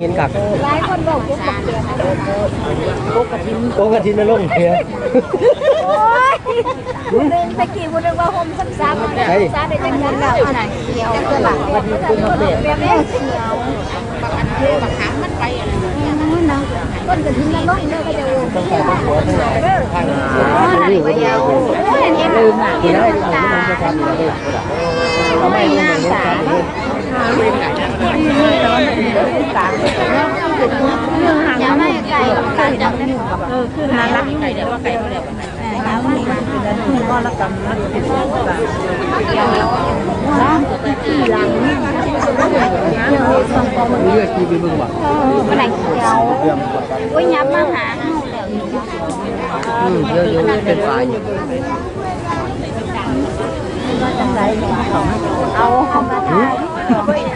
เห็นกักหลายคนบอกปุ๊บบอกเดียวนะโต๊ะกระทินโต๊ะกระทินนลงเพียโอ้ยหนึ่งตะกี้วันนึงว่าห่มซ้ำๆเนี่ยซ้ำได้จังนั้นแล้วอันไหนเขียวก็หลังวันนี้คุณมาเปลี่ยนแบบนี้เขียวบักขามมันไปอะไรเนี่ยนะต้นกระถิ่นละล้มเลยก็จะวนต้องไปหัวทั้งหลายเด้ออ๋อไหนก็ยาวลืมอะกินได้ที่ไหนมันจะทำอยู่เลยเอาไม่ลงอย่างนี้ครับอย่าไม่ไก่ไก่จับได้เออคือหา ลักไก่เดี๋ยวว่าไก่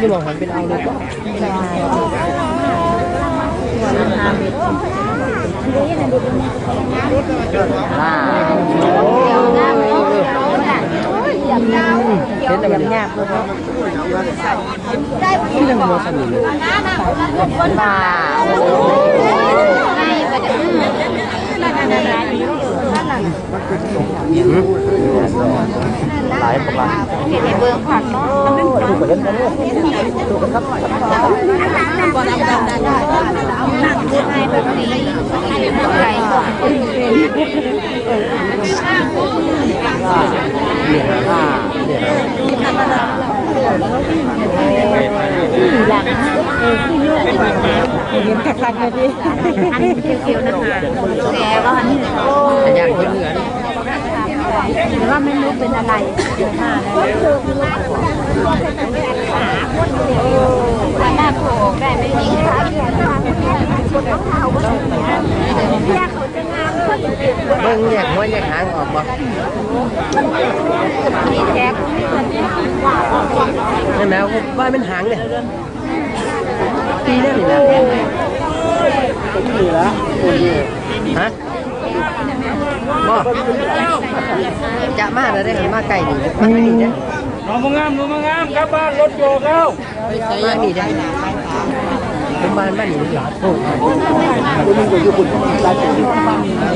คือก็ละกันเดี๋ยวที่หลังเลือดกีบีบึงว่ะมันไหนเขียวโอ้ยยับมาหาอืมเยอะเยอะเป็นฝ่ายเอาของมาทายที่มองหันเป็นเอาเลยก็เดี๋ยวน้ำเนาะเดี๋ยวเดี๋ยวน้ำเห็นแต่มันยากเลยครับได้ที่เรื่องหัวสนุนน้ก็จะอืมนั่นนั่นนั่นนั่นนั่นหลายปลาเห็นในเบื้องผักเนากว่าเล่นกันเลยถูกกันครับบ่ดำดำได้เอา หนักขึ้นให้แบบนี้ให้เป็นไก่ก่อนเหรียญห้าเหรียญ หลัง เห็นคักๆเลยดิอันนี้เขียวๆนะคะแกก็อันนี้โอ้แต่ยากเหมือนเหือนแต่ว่าไม่รู้เป็นอะไรค่ะขาหน้าโผล่ได้ไม่ยิงขาเขียวคนต้องเท้าก็ต้องเรียกเขาจะงามเขาจะเปลี่ยนเบิ้งแยกหัวแยหางออกบ่มีแจ๊กมีคนใช่ไหมว่ามันหางเนี่ย ปีนี่นี่นะปีละฮะบ่จะมาแล้วได้มาไกลนี่มาไกลนี่น้องมางามน้องมางามกลับบ้านรถโยกแล้วมานี่ได้เป็นบ้านบ้านหนี่หลาโตคุณมึงก็อยู่คุณหลายตัวหืม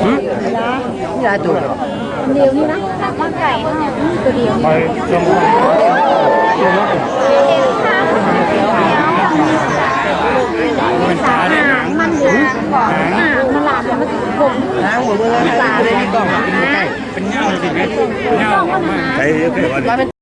นี่หลายตัวเดียวนี่นะมานไก่ตัวเดียวไปจงสาหางมันเหลืองก่อนหางมันลามแล้วมันผม ทางผมเมื่อไงได้มีกล่องมาเป็นไก่เป็นเงาจริงไหมเงาใครเยอะเกินว่าเป็น